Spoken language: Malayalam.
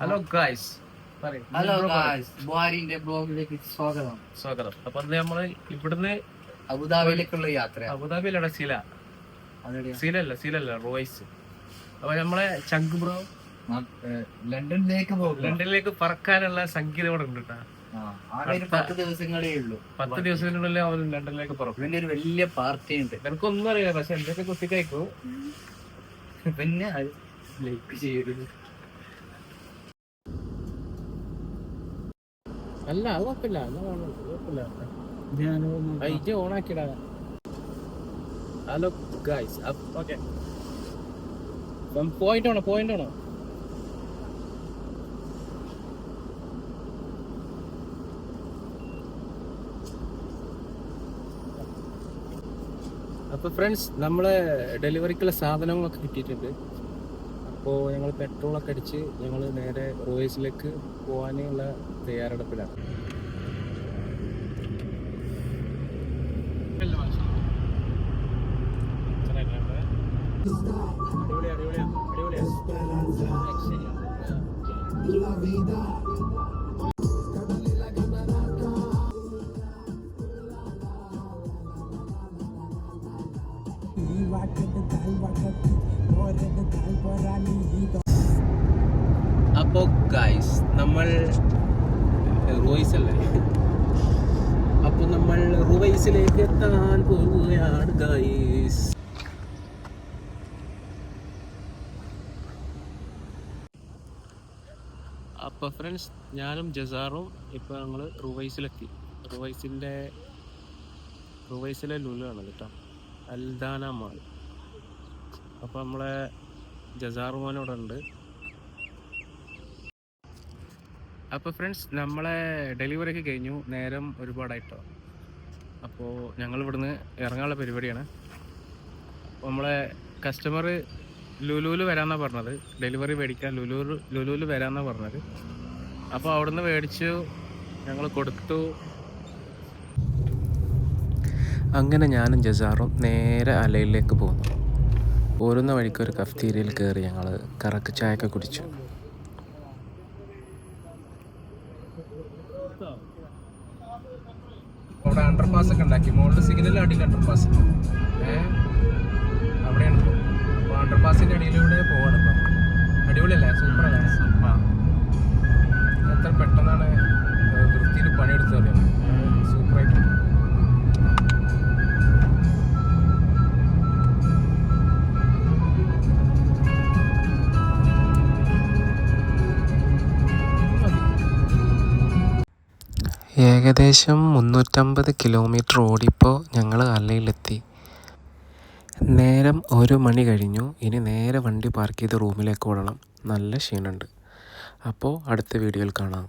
ഹലോ ഗായ്സ് ഹലോ ഗായ്സ് ബുഹാരിന്റെ ബ്ലോഗിലേക്ക് സ്വാഗതം. സ്വാഗതം. അപ്പൊ നമ്മൾ ഇവിടുന്ന് അബുദാബിയിലേക്കുള്ള യാത്ര. അബുദാബിയിലാണ് സീല? സീലല്ല സീലല്ല റോയ്സ്. അപ്പൊ നമ്മളെ ചങ്ക് ബ്രോ ലണ്ടനിലേക്ക് പോകും ലണ്ടനിലേക്ക് പറക്കാനുള്ള സംഗീതം ഇവിടെ ഉണ്ട് പത്ത് ദിവസങ്ങളേ ഉള്ളൂ. പത്ത് ദിവസത്തിനുള്ളിൽ അവൻ ലണ്ടനിലേക്ക് പറക്കും. ഇതിന്റെ ഒരു വലിയ പാർട്ടി ഉണ്ട് എനിക്കൊന്നും അറിയില്ല പക്ഷെ എന്തൊക്കെ കുത്തിക്കയക്കൂ? പിന്നെ ലൈക്ക് ചെയ്യരുത്. അല്ല അത് കുഴപ്പമില്ല. അത് കുഴപ്പമില്ല. ഇജ്ജ് ഓണാക്കിടാ ഹലോ ഗായ്സ് ഓക്കെ പോയിന്റ് ആണോ പോയിന്റ് ആണോ അപ്പോൾ ഫ്രണ്ട്സ് നമ്മളെ ഡെലിവറിക്കുള്ള സാധനങ്ങളൊക്കെ കിട്ടിയിട്ടുണ്ട്. അപ്പോൾ ഞങ്ങൾ പെട്രോളൊക്കെ അടിച്ച് ഞങ്ങൾ നേരെ റോയസിലേക്ക് പോകാനുള്ള തയ്യാറെടുപ്പിലാണ്. അപ്പോൾ ഗൈസ് നമ്മൾ റോയ്സ് അല്ലേ? അപ്പോൾ നമ്മൾ റുവൈസിലേക്ക് എത്താൻ പോവുകയാണ് ഗൈസ് അപ്പോൾ ഫ്രണ്ട്സ് ഞാനും ജസാറും ഇപ്പോൾ ഞങ്ങൾ റുവൈസിലെത്തി റുവൈസിന്റെ റുവൈസിലെ ലുലു ആണ് കേട്ടോ. അൽദാന മാൾ അപ്പോൾ നമ്മളെ ജസാറുമാൻ മോൻ ഇവിടെ ഉണ്ട്. അപ്പോൾ ഫ്രണ്ട്സ് നമ്മളെ ഡെലിവറി ഒക്കെ കഴിഞ്ഞു. നേരം ഒരുപാടായിട്ടോ. അപ്പോൾ ഞങ്ങൾ ഇവിടുന്ന് ഇറങ്ങാനുള്ള പരിപാടിയാണ്. നമ്മളെ കസ്റ്റമർ ലുലുവിൽ വരാമെന്നാണ് പറഞ്ഞത്. ഡെലിവറി മേടിക്കാൻ ലുലു ലുലുവിൽ വരാമെന്നാണ് പറഞ്ഞത്. അപ്പോൾ അവിടുന്ന് മേടിച്ചു. ഞങ്ങൾ കൊടുത്തു. അങ്ങനെ ഞാനും ജസാറും നേരെ അലയിലേക്ക് പോന്നു. പോരുന്ന വഴിക്ക് ഒരു കഫ്തീരിയയിൽ കയറി ഞങ്ങൾ കറക്ക് ചായയൊക്കെ കുടിച്ചു. അവിടെ അണ്ടർപാസ് ഒക്കെ ഉണ്ടാക്കി. മുകളിൽ സിഗ്നൽ അടിയിൽ അണ്ടർപാസ് ഏഹ് അവിടെയാണ് അപ്പോൾ അണ്ടർപാസിന്റെ അടിയിലൂടെ പോവാണ് ഇപ്പം. അടിപൊളിയല്ലേ? സൂപ്പർ അല്ലേ എത്ര പെട്ടെന്നാണ് ഏകദേശം മുന്നൂറ്റമ്പത് കിലോമീറ്റർ ഓടിപ്പോൾ ഞങ്ങൾ അല്ലയിലെത്തി നേരം ഒരു മണി കഴിഞ്ഞു. ഇനി നേരെ വണ്ടി പാർക്ക് ചെയ്ത് റൂമിലേക്ക് ഓടണം. നല്ല ക്ഷീണമുണ്ട് അപ്പോൾ അടുത്ത വീഡിയോയിൽ കാണാം.